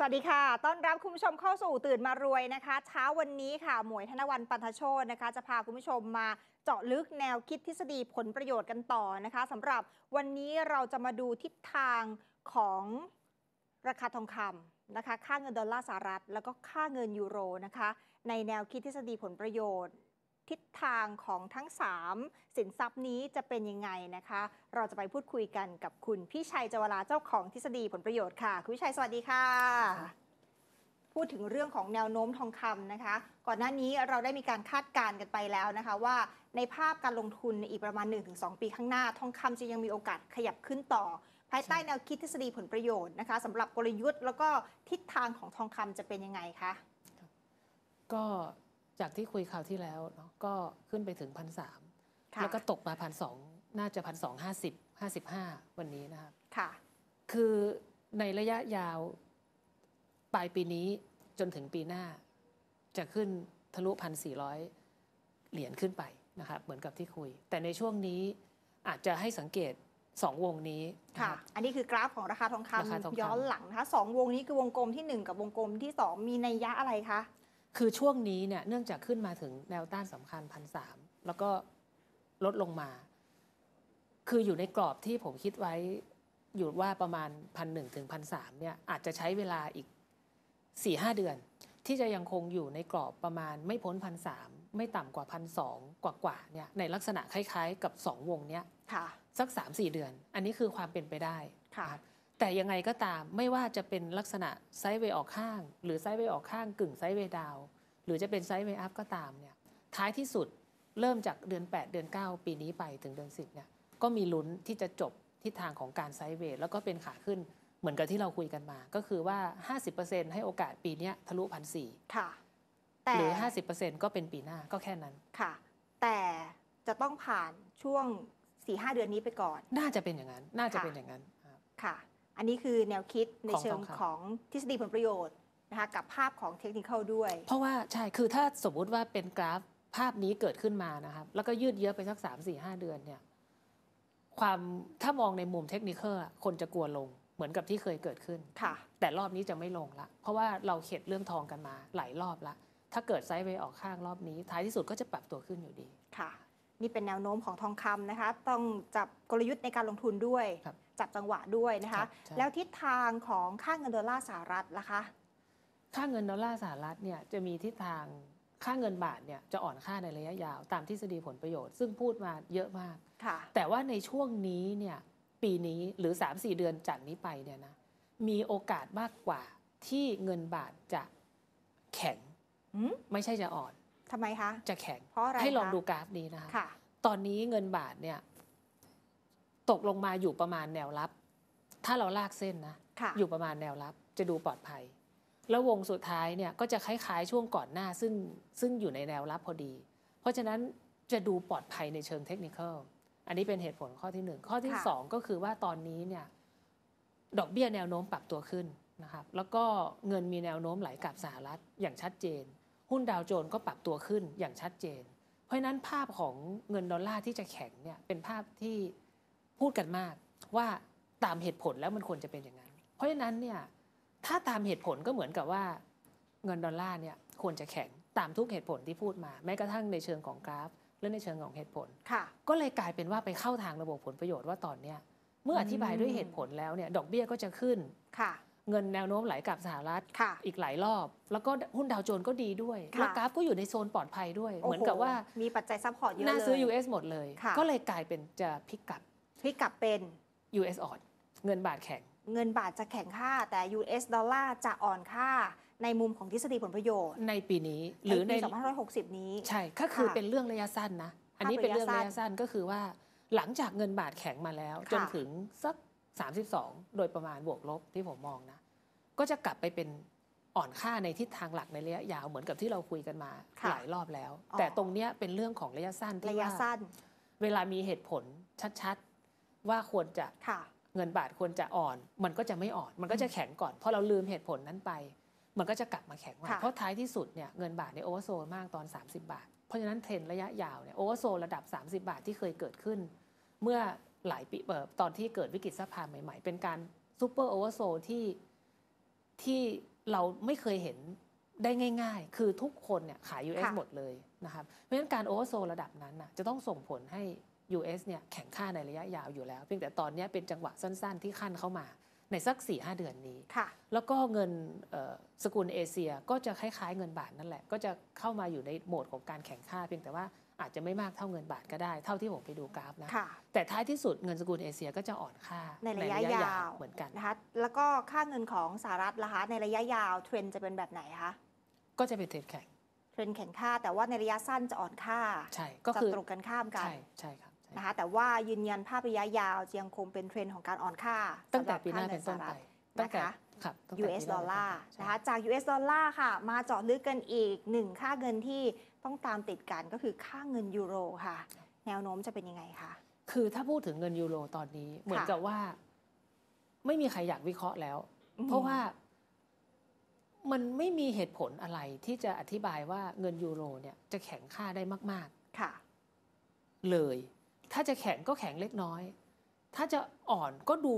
สวัสดีค่ะ ต้อนรับคุณผู้ชมเข้าสู่ตื่นมารวยนะคะ เช้าวันนี้ค่ะ หมวยธนวันปันทโชตนะคะ จะพาคุณผู้ชมมาเจาะลึกแนวคิดทฤษฎีผลประโยชน์กันต่อนะคะสำหรับวันนี้เราจะมาดูทิศทางของราคาทองคำนะคะ ค่าเงินดอลลาร์สหรัฐ แล้วก็ค่าเงินยูโรนะคะ ในแนวคิดทฤษฎีผลประโยชน์ ทิศทางของทั้ง 3 สินทรัพย์นี้จะเป็นยังไงนะคะ เราจะไปพูดคุยกันกับคุณพี่ชัยจวราเจ้าของทฤษฎีผลประโยชน์ค่ะ คุณพี่ชัยสวัสดีค่ะ พูดถึงเรื่องของแนวโน้มทองคำนะคะ ก่อนหน้านี้เราได้มีการคาดการณ์กันไปแล้วนะคะว่าในภาพการลงทุนในอีกประมาณ 1-2 ปีข้างหน้า ทองคำจะยังมีโอกาสขยับขึ้นต่อภายใต้แนวคิดทฤษฎีผลประโยชน์นะคะสำหรับกลยุทธ์แล้วก็ทิศทางของทองคำจะเป็นยังไงคะก็ จากที่คุยคราวที่แล้วเนาะก็ขึ้นไปถึงพันสามค่ะแล้วก็ตกมาพันสองน่าจะพันสองห้าสิบห้าสิบห้าวันนี้นะครับค่ะ คือในระยะยาวปลายปีนี้จนถึงปีหน้า จะขึ้นทะลุพันสี่ร้อยเหรียญขึ้นไปนะครับเหมือนกับที่คุย แต่ในช่วงนี้อาจจะให้สังเกตสองวงนี้นะค่ะครับอันนี้คือกราฟของราคาทองคำราคาทองคำย้อนหลังนะคะสองวงนี้คือวงกลมที่หนึ่งกับวงกลมที่สองมีนัยยะอะไรคะ คือช่วงนี้เนี่ยเนื่องจากขึ้นมาถึงแนวต้านสำคัญพันสามแล้วก็ลดลงมา คืออยู่ในกรอบที่ผมคิดไว้อยู่ว่าประมาณพันหนึ่งถึงพันสามเนี่ยอาจจะใช้เวลาอีกสี่ห้าเดือน ที่จะยังคงอยู่ในกรอบประมาณไม่พ้นพันสามไม่ต่ำกว่าพันสองกว่าๆเนี่ยในลักษณะคล้ายๆ กับสองวงเนี้ยค่ะสักสามสี่เดือน อันนี้คือความเป็นไปได้ค่ะนรับ แต่ยังไงก็ตามไม่ว่าจะเป็นลักษณะไซด์เวย์ออกข้าง หรือไซด์เวย์ออกข้างกึ่งไซด์เวย์ดาวน์หรือจะเป็นไซด์เวย์อัพก็ตามเนี่ยท้ายที่สุดเริ่มจากเดือน 8 เดือน 9 ปีนี้ไปถึงเดือน 10เนี่ยก็มีลุ้นที่จะจบทิศทางของการไซด์เวย์แล้วก็เป็นขาขึ้นเหมือนกับที่เราคุยกันมา ก็คือว่า 50%ให้โอกาสปีเนี้ยทะลุพันสี่ค่ะแต่หรือ 50%ก็เป็นปีหน้าก็แค่นั้นค่ะ แต่จะต้องผ่านช่วง4ีหเดือนนี้ไปก่อน น่าจะเป็นอย่างนั้น น่าจะค่ะเป็นอย่างนั้นครับค่ะ อันนี้คือแนวคิดในของเชิทงองคำของทฤษฎีผลประโยชน์นะคะกับภาพของเทคนิคด้วย เพราะว่าใช่คือถ้าสมมุติว่าเป็นกราฟภาพนี้เกิดขึ้นมานะครับ แล้วก็ยืดเยื้อไปสักสามสี่ห้าเดือนเนี่ยความถ้ามองในมุมเทคนิคอะคนจะกลัวลงเหมือนกับที่เคยเกิดขึ้นค่ะ แต่รอบนี้จะไม่ลงละ เพราะว่าเราเข็ดเรื่องทองกันมาหลายรอบละ ถ้าเกิดไซด์เวย์ออกข้างรอบนี้ ท้ายที่สุดก็จะปรับตัวขึ้นอยู่ดีค่ะ นี่เป็นแนวโน้มของทองคำนะคะ ต้องจับกลยุทธ์ในการลงทุนด้วย ครับจับจังหวะด้วยนะครัคะ บใช่ แล้วทิศทางของค่าเงินดอลลาร์สหรัฐล่ะคะ ค่าเงินดอลลาร์สหรัฐเนี่ยจะมีทิศทางค่าเงินบาทเนี่ยจะอ่อนค่าในระยะยาวตามทฤษฎีผลประโยชน์ ซึ่งพูดมาเยอะมาก ค่ะ แต่ว่าในช่วงนี้เนี่ยปีนี้หรือ 3-4 เดือนจากนี้ไปเนี่ยนะมีโอกาสมากกว่าที่เงินบาทจะแข็ง หืม ไม่ใช่จะอ่อน ทำไมคะ จะแข็ง เพราะอะไรให้ลองคะดูกราฟนี้นะคะค่ะตอนนี้เงินบาทเนี่ยตกลงมาอยู่ประมาณแนวรับ ถ้าเราลากเส้นนะค่ะอยู่ประมาณแนวรับ จะดูปลอดภัย แล้ววงสุดท้ายเนี่ยก็จะคล้ายๆช่วงก่อนหน้าซึ่งซึ่งอยู่ในแนวรับพอดี เพราะฉะนั้นจะดูปลอดภัยในเชิงเทคนิคอลอันนี้เป็นเหตุผลข้อที่หนึ่งข้อที่ค่ะสองก็คือว่าตอนนี้เนี่ยดอกเบี้ยแนวโน้มปรับตัวขึ้นนะครับแล้วก็เงินมีแนวโน้มไหลกลับสหรัฐอย่างชัดเจน หุ้นดาวโจนส์ก็ปรับตัวขึ้นอย่างชัดเจน เพราะฉะนั้นภาพของเงินดอลลาร์ที่จะแข็งเนี่ยเป็นภาพที่พูดกันมากว่าตามเหตุผลแล้วมันควรจะเป็นอย่างนั้น เพราะฉะนั้นเนี่ยถ้าตามเหตุผลก็เหมือนกับว่าเงินดอลลาร์เนี่ยควรจะแข็งตามทุกเหตุผลที่พูดมาแม้กระทั่งในเชิงของกราฟและในเชิงของเหตุผลค่ะก็เลยกลายเป็นว่าไปเข้าทางระบบผลประโยชน์ว่าตอนเนี้ยเมื่ออธิบายด้วยเหตุผลแล้วเนี่ยดอกเบี้ยก็จะขึ้นค่ะ เงินแนวโน้มไหลกลับสหรัฐค่ะอีกหลายรอบ แล้วก็หุ้นดาวโจนส์ก็ดีด้วยค่ะแล้วกราฟก็อยู่ในโซนปลอดภัยด้วย เหมือนกับว่าโโหมีปัจจัยซัพพอร์ตเยอะน่าเลยซื้อ US หมดเลยค่ะก็เลยกลายเป็นจะพลิกกลับพลิกกลับเป็น US อ่อนเงินบาทแข็ง เงินบาทจะแข็งค่าแต่ US ดอลลาร์จะอ่อนค่าในมุมของทฤษฎีผลประโยชน์ ในปีนี้หรือในปี2560 นี้ ใช่ก็คือค่ะเป็นเรื่องระยะสั้นนะ อันนี้ภาพเป็นเรื่องระระยะยะสั้นสั้นก็คือว่าหลังจากเงินบาทแข็งมาแล้วค่ะจนถึงสัก 32 โดยประมาณบวกลบที่ผมมองนะ ก็จะกลับไปเป็นอ่อนค่าในทิศทางหลักในระยะยาวเหมือนกับที่เราคุยกันมาค่ะหลายรอบแล้วอ๋อแต่ตรงเนี้ยเป็นเรื่องของระยะสั้นที่ระยะว่าสั้น เวลามีเหตุผลชัดๆ ว่าควรจะค่ะเงินบาทควรจะอ่อน มันก็จะไม่อ่อน มันก็จะแข็งก่อนเพราะเราลืมเหตุผลนั้นไป มันก็จะกลับมาแข็งใหม่ค่ะเพราะท้ายที่สุดเนี่ยเงินบาทในโอเวอร์โซลมากตอน 30 บาท เพราะฉะนั้นเทรนด์ระยะยาวเนี่ยโอเวอร์โซลระดับ 30 บาทที่เคยเกิดขึ้น เมื่อ หลายปีเอ่อตอนที่เกิดวิกฤตซัพพลายใหม่ ๆ เป็นการซูเปอร์โอเวอร์โซลที่ที่เราไม่เคยเห็นได้ง่าย ๆ คือทุกคนเนี่ยขาย US ค่ะหมดเลยนะครับ เพราะฉะนั้นการโอเวอร์โซระดับนั้นน่ะจะต้องส่งผลให้ US เนี่ยแข็งค่าในระยะยาวอยู่แล้ว เพียงแต่ตอนเนี้ยเป็นจังหวะสั้นๆ ที่ขั้นเข้ามาในสัก4-5เดือนนี้ค่ะแล้วก็เงินเอ่อสกุลเอเชียก็จะคล้ายๆเงินบาทนั่นแหละ ก็จะเข้ามาอยู่ในโหมดของการแข่งค่าเพียงแต่ว่า อาจจะไม่มากเท่าเงินบาทก็ได้ เท่าที่ผมไปดูกราฟนะค่ะแต่ท้ายที่สุดเงินสกุลเอเชียก็จะอ่อนค่าในระยะยาวเหมือนกันนะคะแล้วก็ค่าเงินของสหรัฐล่ะคะในระยะยาวเทรนด์จะเป็นแบบไหนคะก็จะเป็นเทรดแข่งเทรนด์แข็งค่า แต่ว่าในระยะสั้นจะอ่อนค่าใช่ก็จะคือตรงกันข้ามกันใช่ใช่ครับใช่นะคะแต่ว่ายืนยันภาพระยะยาวจะยังคงเป็นเทรนด์ของการอ่อนค่า ตั้งแต่สำหรับปีหน้าค่เป็นต้นไปเงิสหรัฐตั้งแต่ นะคะครับตั้งแต่ US ปีหดน้อลลาร์เป็นต้นไปนะคะจาก US ดอลลาร์ค่ะ มาเจาะลึกกันอีกหนึ่งค่าเงินที่ต้องตามติดกันก็คือค่าเงินยูโรค่ะ แนวโน้มจะเป็นยังไงคะคือถ้าพูดถึงเงินยูโรตอนนี้ เหมือนกับว่า ไม่มีใครอยากวิเคราะห์แล้วอืมเพราะว่ามันไม่มีเหตุผลอะไรที่จะอธิบายว่าเงินยูโรเนี่ยจะแข็งค่าได้มากค่ะๆเลย ถ้าจะแข็งก็แข็งเล็กน้อย ถ้าจะอ่อนก็ดู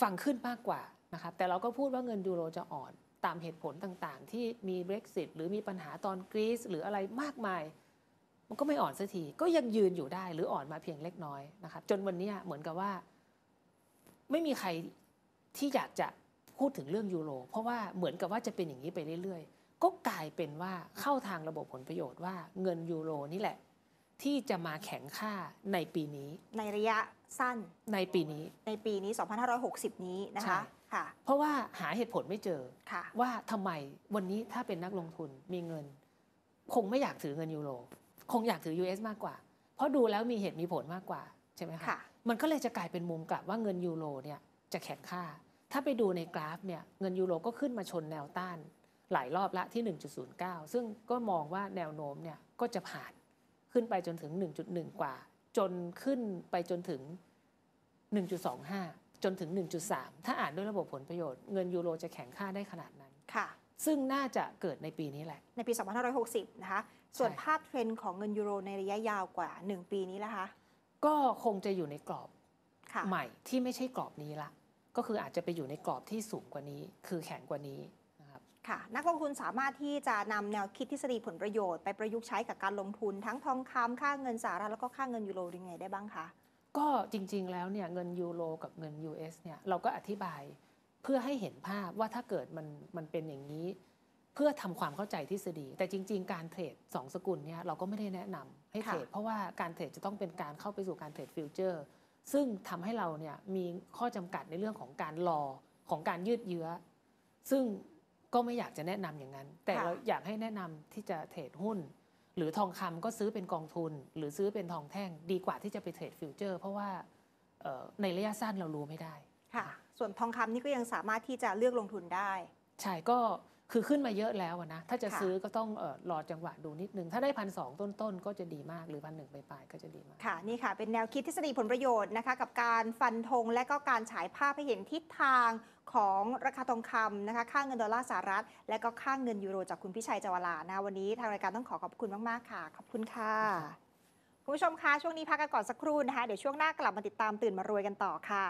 ฟังขึ้นมากกว่า นะครับแต่เราก็พูดว่าเงินยูโรจะอ่อนตามเหตุผลต่างๆ ที่มี Brexit หรือมีปัญหาตอนกรีซหรืออะไรมากมาย มันก็ไม่อ่อนสักทีก็ยังยืนอยู่ได้หรืออ่อนมาเพียงเล็กน้อยนะครับจนวันนี้เหมือนกับว่า ไม่มีใครที่อยากจะพูดถึงเรื่องยูโร เพราะว่าเหมือนกับว่าจะเป็นอย่างนี้ไปเรื่อยๆ ก็กลายเป็นว่าเข้าทางระบบผลประโยชน์ว่าเงินยูโรนี่แหละ ที่จะมาแข็งค่าในปีนี้ ในระยะสั้นในปีนี้ ในปีนี้ 2560 นี้นะใช่คะค่ะ เพราะว่าหาเหตุผลไม่เจอค่ะว่าทำไมวันนี้ถ้าเป็นนักลงทุนมีเงิน คงไม่อยากถือเงินยูโร คงอยากถือ US มากกว่า เพราะดูแล้วมีเหตุมีผลมากกว่าใช่ไหมคะค่ะมันก็เลยจะกลายเป็นมุมกลับว่าเงินยูโรเนี่ยจะแข็งค่า ถ้าไปดูในกราฟเนี่ยเงินยูโรก็ขึ้นมาชนแนวต้าน หลายรอบละที่ 1.09 ซึ่งก็มองว่าแนวโน้มเนี่ยก็จะผ่าน ขึ้นไปจนถึง 1.1 กว่า จนขึ้นไปจนถึง 1.25 จนถึง 1.3 ถ้าอ่านด้วยระบบผลประโยชน์เงินยูโรจะแข็งค่าได้ขนาดนั้นค่ะ ซึ่งน่าจะเกิดในปีนี้แหละ ในปี 2560 นะคะ ส่วนใช่ภาพเทรนด์ของเงินยูโรในระยะยาวกว่า 1 ปีนี้นะคะ ก็คงจะอยู่ในกรอบค่ะใหม่ที่ไม่ใช่กรอบนี้ละ ก็คืออาจจะไปอยู่ในกรอบที่สูงกว่านี้ คือแข็งกว่านี้นะ ครับค่ะนักลงทุนสามารถที่จะนำแนวคิดทฤษฎีผลประโยชน์ไปประยุกต์ใช้กับการลงทุนทั้งทองคำค่าเงินสหรัฐแล้วก็ค่าเงินยูโรยังไงได้บ้างคะก็จริงๆแล้วเนี่ยเงินยูโรกับเงิน US เนี่ยเราก็อธิบายเพื่อให้เห็นภาพว่าถ้าเกิดมันมันเป็นอย่างนี้ เพื่อทำความเข้าใจทฤษฎี แต่จริง ๆ การเทรดสองสกุลเนี่ยเราก็ไม่ได้แนะนำให้เทรดค่ะเพราะว่าการเทรดจะต้องเป็นการเข้าไปสู่การเทรดฟิวเจอร์ซึ่งทำให้เราเนี่ยมีข้อจำกัดในเรื่องของการรอของการยืดเยื้อ ซึ่ง ก็ไม่อยากจะแนะนำอย่างนั้น แต่ค่ะเราอยากให้แนะนำที่จะเทรดหุ้น หรือทองคำก็ซื้อเป็นกองทุน หรือซื้อเป็นทองแท่งดีกว่าที่จะไปเทรดฟิวเจอร์ เพราะว่าเอ่อในระยะสั้นเรารู้ไม่ได้ค่ะ ส่วนทองคำนี่ก็ยังสามารถที่จะเลือกลงทุนได้ ใช่ก็ คือขึ้นมาเยอะแล้วอะนะ ถ้าจะค่ะซื้อก็ต้องเออรอจังหวะดูนิดนึง ถ้าได้พันสองต้นๆ ก็จะดีมากหรือพันหนึ่งปลายๆก็จะดีมาก ค่ะ นี่ค่ะ เป็นแนวคิดทฤษฎีผลประโยชน์นะคะ กับการฟันธงและก็การฉายภาพให้เห็นทิศทางของราคาทองคำนะคะ ค่าเงินดอลลาร์สหรัฐ และก็ค่าเงินยูโรจากคุณพิชัยจวลานะคะวันนี้ทางรายการต้องขอขอบคุณมากๆค่ะ ขอบคุณค่ะ คุณผู้ชมคะช่วงนี้พักกันก่อนสักครู่นะคะ เดี๋ยวช่วงหน้ากลับมาติดตามตื่นมารวยกันต่อค่ะ